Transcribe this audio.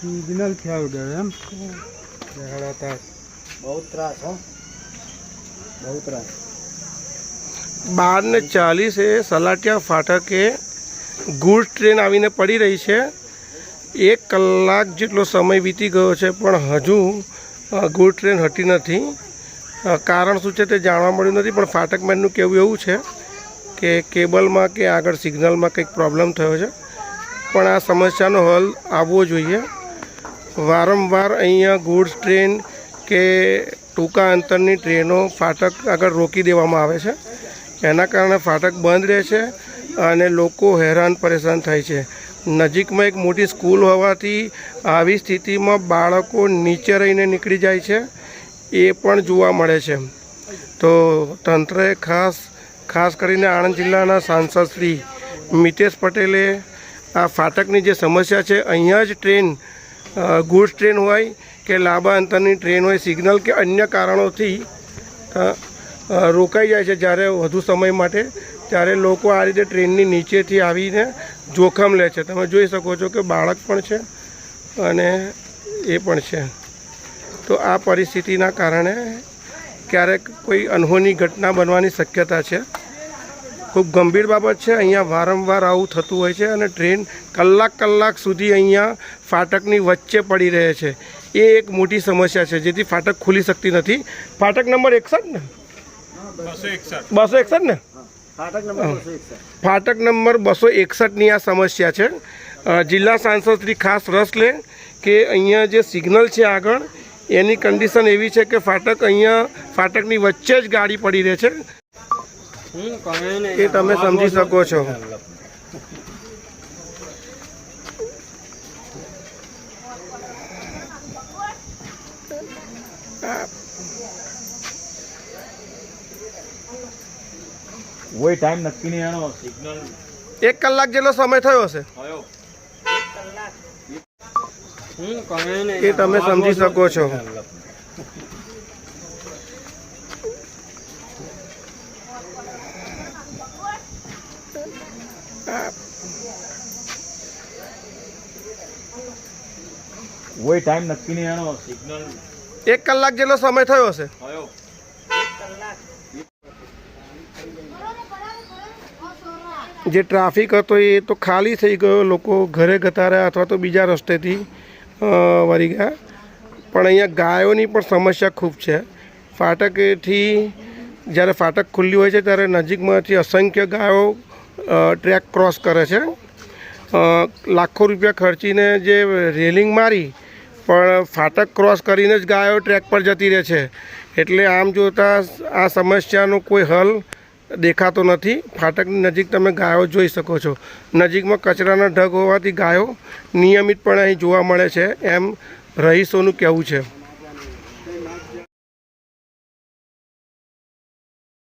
Signal થયા વગર એમ? બહુ ત્રાસ હો. બહુ ત્રાસ. બાર ને ચાલીસે સલાટિયા ફાટકે ગુડ ટ્રેન આવીને પડી રહી છે. એક કલાક જેટલો સમય વીતી ગયો છે પણ હજુ ગુડ ટ્રેન હટી નથી. કારણ શું છે તે જાણવા મળ્યું નથી, પણ ફાટક મેનનું કહેવું એવું છે કે કેબલમાં કે આગળ સિગ્નલમાં કંઈક પ્રોબ્લેમ થયો છે. પણ આ સમસ્યાનો હલ આવવો જોઈએ. વારંવાર અહીંયા ગુડ્સ ટ્રેન કે ટૂંકા અંતરની ટ્રેનો ફાટક આગળ રોકી દેવામાં આવે છે. એના કારણે ફાટક બંધ રહે છે અને લોકો હેરાન પરેશાન થાય છે. નજીકમાં એક મોટી સ્કૂલ હોવાથી આવી સ્થિતિમાં બાળકો નીચે રહીને નીકળી જાય છે. એ પણ જોવા મળે છે. તો તંત્રએ ખાસ ખાસ કરીને આણંદ જિલ્લાના સાંસદ શ્રી મિતેશ પટેલે આ ફાટકની જે સમસ્યા છે, અહીંયા જ ટ્રેન ગુડ્સ ટ્રેન હોય કે લાંબા અંતરની ટ્રેન હોય, સિગ્નલ કે અન્ય કારણોથી રોકાઈ જાય છે જ્યારે વધુ સમય માટે, ત્યારે લોકો આ રીતે ટ્રેનની નીચેથી આવીને જોખમ લે છે. તમે જોઈ શકો છો કે બાળક પણ છે અને એ પણ છે. તો આ પરિસ્થિતિના કારણે ક્યારેક કોઈ અનહોની ઘટના બનવાની શક્યતા છે. ખૂબ ગંભીર બાબત છે અહીંયા વારંવાર આવું થતું હોય છે અને ટ્રેન કલાક કલાક સુધી અહીંયા ફાટકની વચ્ચે પડી રહે છે. એ એક મોટી સમસ્યા છે જેથી ફાટક ખુલી શકતી નથી. ફાટક નંબર એકસઠ ને? બસો એકસઠ. ને? ફાટક નંબર બસો એકસઠ. ફાટક નંબર બસો એકસઠની આ સમસ્યા છે. જિલ્લા સાંસદ શ્રી ખાસ રસ લે કે અહીંયા જે સિગ્નલ છે આગળ એની કન્ડિશન એવી છે કે ફાટક અહીંયા ફાટકની વચ્ચે જ ગાડી પડી રહે છે. એ તમે સમજી શકો છો. કોઈ ટાઈમ નક્કી નહીં એનો સિગ્નલ એક કલાક જેટલો સમય થયો હશે. થયો. એ તમે સમજી શકો છો. કોઈ ટાઈમ નક્કી નહીં એનો સિગ્નલ એક કલાક જેટલો સમય થયો હશે. થયો. જે ટ્રાફિક હતો એ તો ખાલી થઈ ગયો. લોકો ઘરે ગતા રહ્યા અથવા તો બીજા રસ્તેથી. વળી ગયા. પણ અહીંયા ગાયોની પણ સમસ્યા ખૂબ છે. ફાટકેથી જ્યારે ફાટક ખુલ્લી હોય છે ત્યારે નજીકમાંથી અસંખ્ય ગાયો ટ્રેક ક્રોસ કરે છે. લાખો રૂપિયા ખર્ચીને જે રેલિંગ મારી, પણ ફાટક ક્રોસ કરીને જ ગાયો ટ્રેક પર જતી રહે છે. એટલે આમ જોતાં આ સમસ્યાનો કોઈ હલ દેખાતો નથી. ફાટકની નજીક તમે ગાયો જોઈ શકો છો. નજીકમાં કચરાના ઢગ હોવાથી ગાયો નિયમિતપણે અહીં જોવા મળે છે. એમ રહીશોનું કહેવું છે.